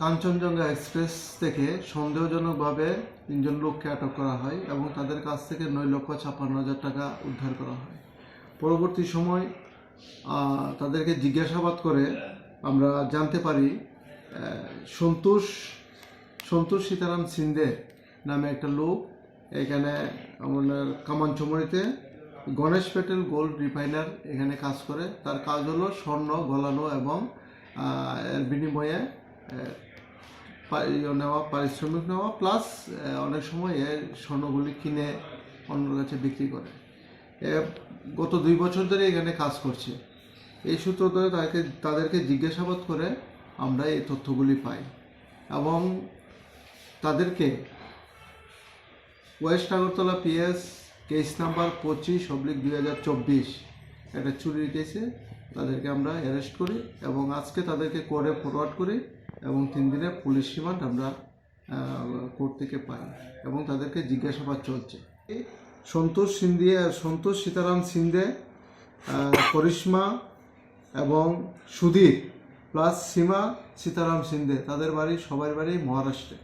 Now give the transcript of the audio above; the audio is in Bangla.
কাঞ্চনজঙ্ঘা এক্সপ্রেস থেকে সন্দেহজনকভাবে তিনজন লোককে আটক করা হয় এবং তাদের কাছ থেকে নয় লক্ষ ছাপ্পান্ন হাজার টাকা উদ্ধার করা হয়। পরবর্তী সময় তাদেরকে জিজ্ঞাসাবাদ করে আমরা জানতে পারি সন্তোষ সন্তোষ সীতারাম সিন্দে নামে একটা লোক এখানে আমাদের কামানচমরিতে গণেশ প্যাটেল গোল্ড রিফাইনার এখানে কাজ করে। তার কাজ হলো স্বর্ণ, গলানো এবং এর বিনিময়ে নেওয়া, পারিশ্রমিক নেওয়া প্লাস অনেক সময় স্বর্ণগুলি কিনে অন্যের কাছে বিক্রি করে। গত দুই বছর ধরে এখানে কাজ করছে। এই সূত্র ধরে তাকে তাদেরকে জিজ্ঞাসাবাদ করে আমরা এই তথ্যগুলি পাই এবং তাদেরকে West Agartala PS case number পঁচিশ অব্লিক দুই হাজার চব্বিশ একটা চুরির কেসে তাদেরকে আমরা অ্যারেস্ট করি এবং আজকে তাদেরকে কোর্টে ফরওয়ার্ড করি। এবং তিন দিনের পুলিশ রিমান্ড আমরা কোর্ট থেকে পাই এবং তাদেরকে জিজ্ঞাসাবাদ চলছে। সন্তোষ সিন্ধিয়া সন্তোষ সীতারাম সিন্ধে করিশ্মা এবং সুধীর, প্লাস সীমা সীতারাম সিন্ধে, তাদের বাড়ি সবার বাড়ি মহারাষ্ট্রে।